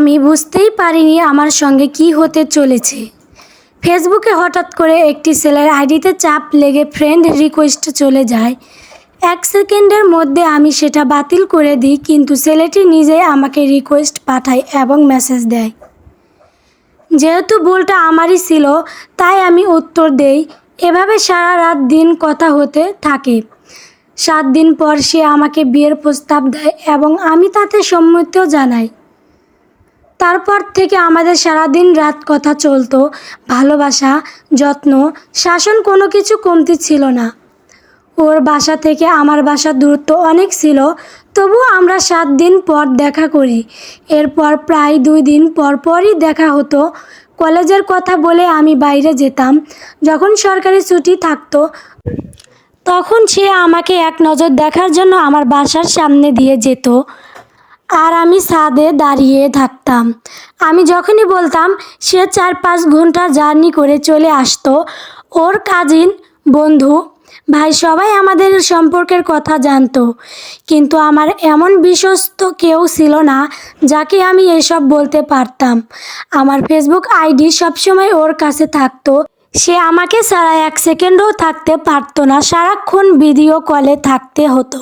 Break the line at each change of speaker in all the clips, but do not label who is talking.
আমি বুঝতেই পারিনি আমার সঙ্গে কি হতে চলেছে। ফেসবুকে হঠাৎ করে একটি ছেলের আইডিতে চাপ লেগে ফ্রেন্ড রিকোয়েস্ট চলে যায়। এক সেকেন্ডের মধ্যে আমি সেটা বাতিল করে দিই, কিন্তু ছেলেটি নিজেই আমাকে রিকোয়েস্ট পাঠায় এবং মেসেজ দেয়। যেহেতু ভুলটা আমারই ছিল, তাই আমি উত্তর দেই। এভাবে সারা রাত দিন কথা হতে থাকে। সাত দিন পর সে আমাকে বিয়ের প্রস্তাব দেয় এবং আমি তাতে সম্মতিও জানাই। তারপর থেকে আমাদের সারাদিন রাত কথা চলতো, ভালোবাসা, যত্ন, শাসন কোনো কিছু কমতি ছিল না। ওর বাসা থেকে আমার বাসার দূরত্ব অনেক ছিল তবু আমরা সাত দিন পর দেখা করি। এরপর প্রায় দুই দিন পর পরই দেখা হতো। কলেজের কথা বলে আমি বাইরে যেতাম। যখন সরকারি ছুটি থাকতো, তখন সে আমাকে এক নজর দেখার জন্য আমার বাসার সামনে দিয়ে যেত। আর আমি ছাদে দাঁড়িয়ে থাকতাম। আমি যখনই বলতাম, সে চার পাঁচ ঘণ্টা জার্নি করে চলে আসতো। ওর কাজিন বন্ধু, ভাই, সবাই আমাদের সম্পর্কের কথা জানতো, কিন্তু আমার এমন বিশ্বস্ত কেউ ছিল না যাকে আমি এসব বলতে পারতাম। আমার ফেসবুক আইডি সবসময় ওর কাছে থাকতো। সে আমাকে সারা এক সেকেন্ডও থাকতে পারতো না। সারাক্ষণ ভিডিও কলে থাকতে হতো।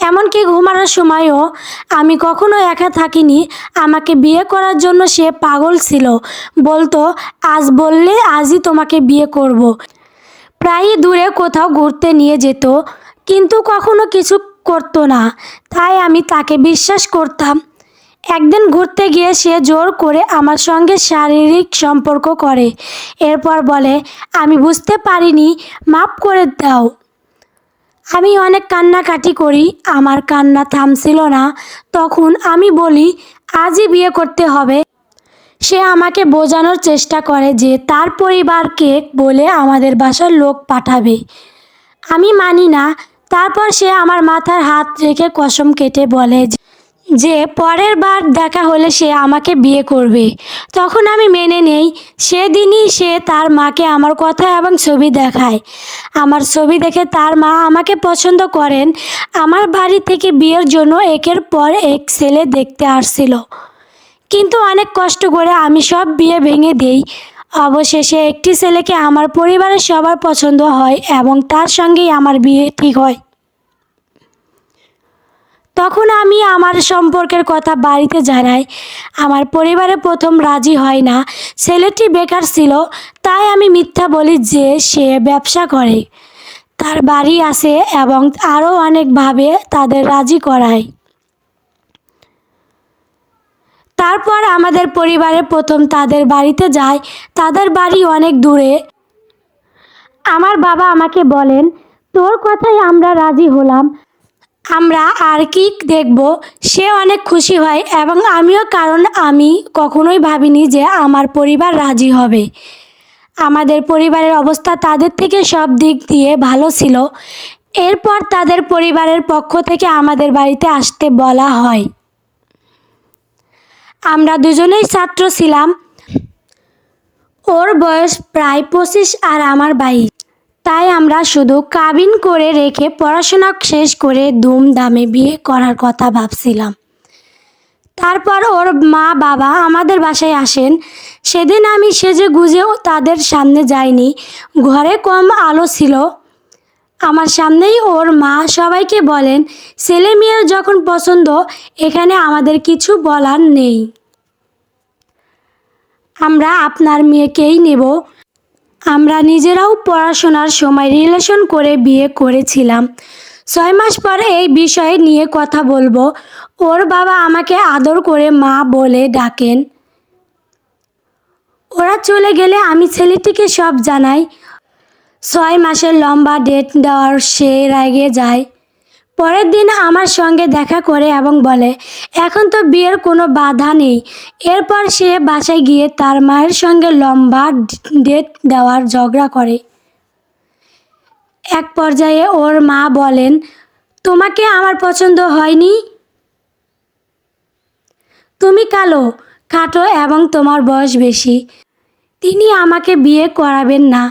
এমনকি ঘুমানোর সময়ও আমি কখনো একা থাকিনি। আমাকে বিয়ে করার জন্য সে পাগল ছিল। বলতো, আজ বললে আজই তোমাকে বিয়ে করব। প্রায়ই দূরে কোথাও ঘুরতে নিয়ে যেত, কিন্তু কখনো কিছু করতো না। তাই আমি তাকে বিশ্বাস করতাম। একদিন ঘুরতে গিয়ে সে জোর করে আমার সঙ্গে শারীরিক সম্পর্ক করে। এরপর বলে, আমি বুঝতে পারিনি, মাফ করে দাও। আমি অনেক কান্নাকাটি করি, আমার কান্না থামছিল না। তখন আমি বলি, আজই বিয়ে করতে হবে। সে আমাকে বোঝানোর চেষ্টা করে যে তার পরিবারকে বলে আমাদের বাসার লোক পাঠাবে। আমি মানি না। তারপর সে আমার মাথার হাত রেখে কসম কেটে বলে যে- পরের বার দেখা হলে সে আমাকে বিয়ে করবে। তখন আমি মেনে নেই। সেদিনই সে তার মাকে আমার কথা এবং ছবি দেখায়। আমার ছবি দেখে তার মা আমাকে পছন্দ করেন। আমার বাড়ি থেকে বিয়ের জন্য একের পর এক ছেলে দেখতে আসছিল। কিন্তু অনেক কষ্ট করে আমি সব বিয়ে ভেঙে দেই। অবশেষে একটি ছেলেকে আমার পরিবারের সবার পছন্দ হয় এবং তার সঙ্গেই আমার বিয়ে ঠিক হয়। তখন আমি আমার সম্পর্কের কথা বাড়িতে জানাই। আমার পরিবারে প্রথম রাজি হয় না। ছেলেটি বেকার ছিল, তাই আমি মিথ্যা বলি যে সে ব্যবসা করে। তার বাড়ি আছে এবং আরও অনেকভাবে তাদের রাজি করায়। তারপর আমাদের পরিবারে প্রথম তাদের বাড়িতে যায়। তাদের বাড়ি অনেক দূরে। আমার বাবা আমাকে বলেন, তোর কথাই আমরা রাজি হলাম। আমরা আর কি দেখব? সে অনেক খুশি হয় এবং আমিও, কারণ আমি কখনোই ভাবিনি যে আমার পরিবার রাজি হবে। আমাদের পরিবারের অবস্থা তাদের থেকে সব দিক দিয়ে ভালো ছিল। এরপর তাদের পরিবারের পক্ষ থেকে আমাদের বাড়িতে আসতে বলা হয়। আমরা দুজনেই ছাত্র ছিলাম। ওর বয়স প্রায় পঁচিশ আর আমার বাইশ। আমরা শুধু কাবিন করে রেখে পড়াশোনা শেষ করে ধুমধামে বিয়ে করার কথা ভাবছিলাম। তারপর ওর মা বাবা আমাদের বাসায় আসেন। সেদিন আমি সেজে গুজেও তাদের সামনে যাইনি। ঘরে কম আলো ছিল। আমার সামনেই ওর মা সবাইকে বলেন, ছেলে মেয়ের যখন পছন্দ, এখানে আমাদের কিছু বলার নেই। আমরা আপনার মেয়েকেই নেব। আমরা নিজেরাও পড়াশোনার সময় রিলেশন করে বিয়ে করেছিলাম। ছয় মাস পরে এই বিষয়ে নিয়ে কথা বলব। ওর বাবা আমাকে আদর করে মা বলে ডাকেন। ওরা চলে গেলে আমি ছেলেটিকে সব জানাই। ছয় মাসের লম্বা ডেট দেওয়ার সে রেগে যায়। পরের দিন আমার সঙ্গে দেখা করে এবং বলে, এখন তো বিয়ের কোনো বাধা নেই। এরপর সে বাসায় গিয়ে তার মায়ের সঙ্গে লম্বা ডেট দেওয়ার ঝগড়া করে। এক পর্যায়ে ওর মা বলেন, তোমাকে আমার পছন্দ হয়নি? তুমি কালো, খাটো এবং তোমার বয়স বেশি। তিনি আমাকে বিয়ে করাবেন না।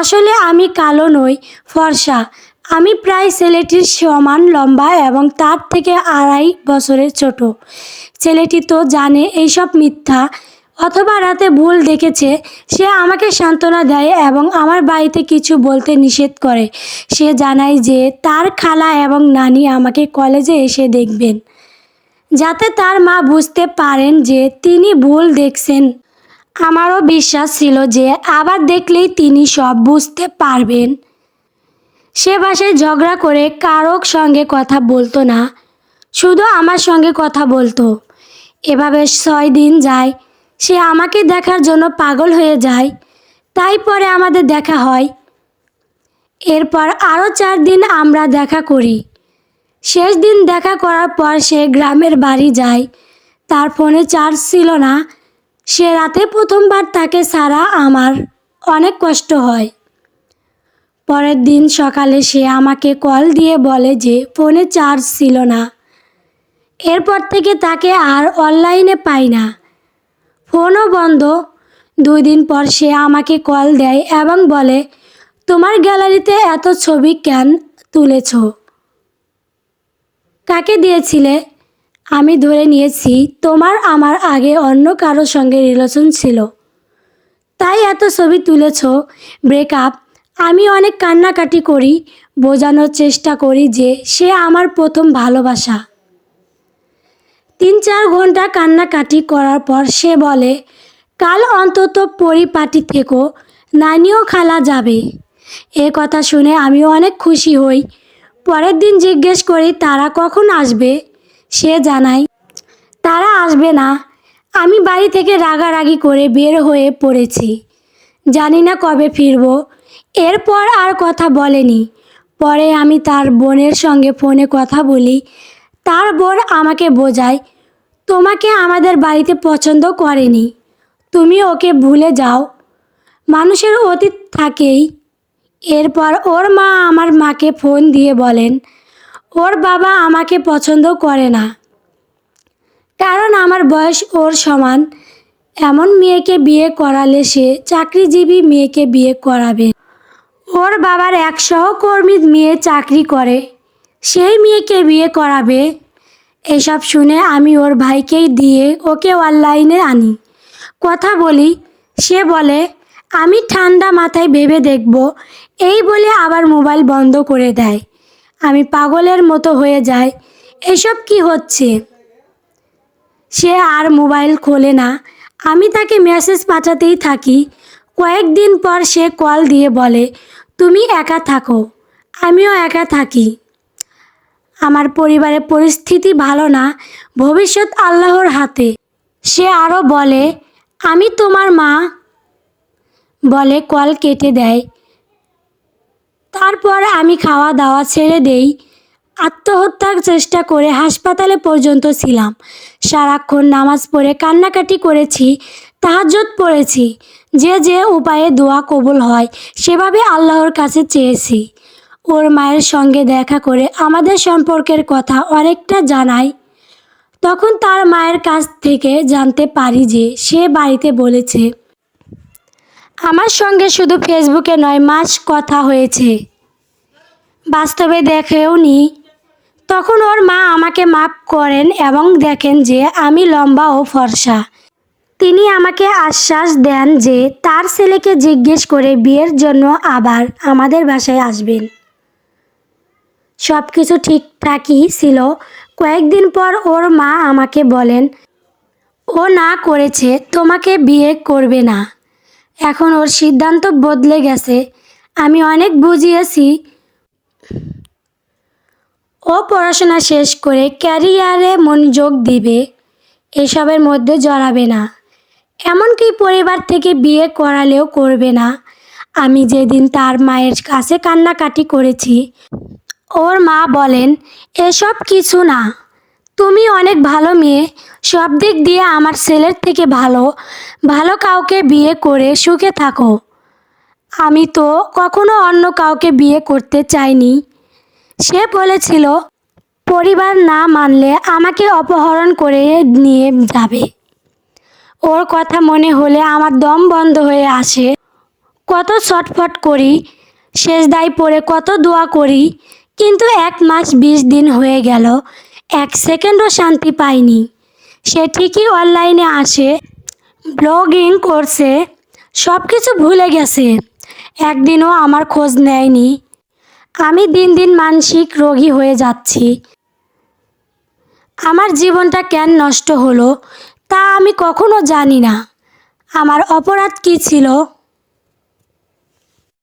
আসলে আমি কালো নই, ফর্সা। আমি প্রায় ছেলেটির সমান লম্বা এবং তার থেকে আড়াই বছরের ছোট। ছেলেটি তো জানে এইসব মিথ্যা, অথবা রাতে ভুল দেখেছে। সে আমাকে সান্ত্বনা দেয় এবং আমার বাড়িতে কিছু বলতে নিষেধ করে। সে জানায় যে তার খালা এবং নানি আমাকে কলেজে এসে দেখবেন, যাতে তার মা বুঝতে পারেন যে তিনি ভুল দেখছেন। আমারও বিশ্বাস ছিল যে আবার দেখলেই তিনি সব বুঝতে পারবেন। সে বাসায় ঝগড়া করে কারোর সঙ্গে কথা বলতো না, শুধু আমার সঙ্গে কথা বলতো। এভাবে ছয় দিন যায়, সে আমাকে দেখার জন্য পাগল হয়ে যায়, তাই পরে আমাদের দেখা হয়। এরপর আরও চার দিন আমরা দেখা করি। শেষ দিন দেখা করার পর সে গ্রামের বাড়ি যায়, তার ফোনে চার্জ ছিল না। সে রাতে প্রথমবার তাকে ছাড়া আমার অনেক কষ্ট হয়। পরের দিন সকালে সে আমাকে কল দিয়ে বলে যে ফোনে চার্জ ছিল না। এরপর থেকে তাকে আর অনলাইনে পাই না। ফোনও বন্ধ। দুই দিন পর সে আমাকে কল দেয় এবং বলে, তোমার গ্যালারিতে এত ছবি কেন তুলেছ? কাকে দিয়েছিলে? আমি ধরে নিয়েছি, তোমার আমার আগে অন্য কারোর সঙ্গে রিলেশন ছিল। তাই এত ছবি তুলেছ, ব্রেকআপ আমি অনেক কান্নাকাটি করি, বোঝানোর চেষ্টা করি যে সে আমার প্রথম ভালোবাসা। তিন চার ঘণ্টা কান্নাকাটি করার পর সে বলে, কাল অন্তত পরিপাটি থেকো, নানিও খালা যাবে। এ কথা শুনে আমি অনেক খুশি হই। পরের দিন জিজ্ঞেস করি, তারা কখন আসবে? সে জানায়, তারা আসবে না। আমি বাড়ি থেকে রাগারাগি করে বের হয়ে পড়েছি। জানি না কবে ফিরব। এরপর আর কথা বলেনি। পরে আমি তার বোনের সঙ্গে ফোনে কথা বলি। তার বোন আমাকে বোঝায়, তোমাকে আমাদের বাড়িতে পছন্দ করেনি। তুমি ওকে ভুলে যাও। মানুষের অতীত থাকেই। এরপর ওর মা আমার মাকে ফোন দিয়ে বলেন, ওর বাবা আমাকে পছন্দ করে না। কারণ আমার বয়স ওর সমান। এমন মেয়েকে বিয়ে করালে সে চাকরিজীবী মেয়েকে বিয়ে করাবে। ওর বাবার এক সহকর্মী মেয়ে চাকরি করে। সেই মেয়েকে বিয়ে করাবে। এসব শুনে আমি ওর ভাইকেই দিয়ে ওকে অনলাইনে আনি। কথা বলি, সে বলে, আমি ঠান্ডা মাথায় ভেবে দেখব। এই বলে আবার মোবাইল বন্ধ করে দেয়। আমি পাগলের মতো হয়ে যাই। এসব কি হচ্ছে? সে আর মোবাইল খোলে না। আমি তাকে মেসেজ পাঠাতেই থাকি। কয়েকদিন পর সে কল দিয়ে বলে তুমি একা থাকো, আমিও একা থাকি। আমার পরিবারের পরিস্থিতি ভালো না, ভবিষ্যৎ আল্লাহর হাতে। সে আরও বলে, আমি তোমার মা। বলে কল কেটে দেয়। তারপর আমি খাওয়া দাওয়া ছেড়ে দেই। আত্মহত্যার চেষ্টা করে হাসপাতালে পর্যন্ত ছিলাম। সারাক্ষণ নামাজ পড়ে কান্নাকাটি করেছি তাহাজ্জত পড়েছি। যে যে উপায়ে দোয়া কবুল হয়, সেভাবে আল্লাহর কাছে চেয়েছি। ওর মায়ের সঙ্গে দেখা করে আমাদের সম্পর্কের কথা অনেকটা জানাই। তখন তার মায়ের কাছ থেকে জানতে পারি যে সে বাড়িতে বলেছে, আমার সঙ্গে শুধু ফেসবুকে নয়, মাস কথা হয়েছে। বাস্তবে দেখেও নি। তখন ওর মা আমাকে মাপ করেন এবং দেখেন যে আমি লম্বা ও ফর্সা। তিনি আমাকে আশ্বাস দেন যে তার ছেলেকে জিজ্ঞেস করে বিয়ের জন্য আবার আমাদের বাসায় আসবেন। সব কিছু ঠিকঠাকই ছিল। কয়েকদিন পর ওর মা আমাকে বলেন, ও না করেছে, তোমাকে বিয়ে করবে না। এখন ওর সিদ্ধান্ত বদলে গেছে। আমি অনেক বুঝিয়েছি। ও পড়াশোনা শেষ করে ক্যারিয়ারে মনোযোগ দিবে। এসবের মধ্যে জড়াবে না। এমনকি পরিবার থেকে বিয়ে করালেও করবে না। আমি যেদিন তার মায়ের কাছে কান্নাকাটি করেছি, ওর মা বলেন, এসব কিছু না। তুমি অনেক ভালো মেয়ে। সব দিক দিয়ে আমার ছেলের থেকে ভালো। ভালো কাউকে বিয়ে করে সুখে থাকো। আমি তো কখনো অন্য কাউকে বিয়ে করতে চাইনি। সে বলেছিল, পরিবার না মানলে আমাকে অপহরণ করে নিয়ে যাবে। ওর কথা মনে হলে আমার দম বন্ধ হয়ে আসে। কত ছটফট করি, শেষ দায় পড়ে কত দোয়া করি, কিন্তু এক মাস বিশ দিন হয়ে গেল, এক সেকেন্ডও শান্তি পাইনি। সে ঠিকই অনলাইনে আসে, ব্লগিং করছে সব কিছু ভুলে গেছে, একদিনও আমার খোঁজ নেয়নি। আমি দিন দিন মানসিক রোগী হয়ে যাচ্ছি। আমার জীবনটা কেন নষ্ট হলো তা আমি কখনো জানি না। আমার অপরাধ কী ছিল?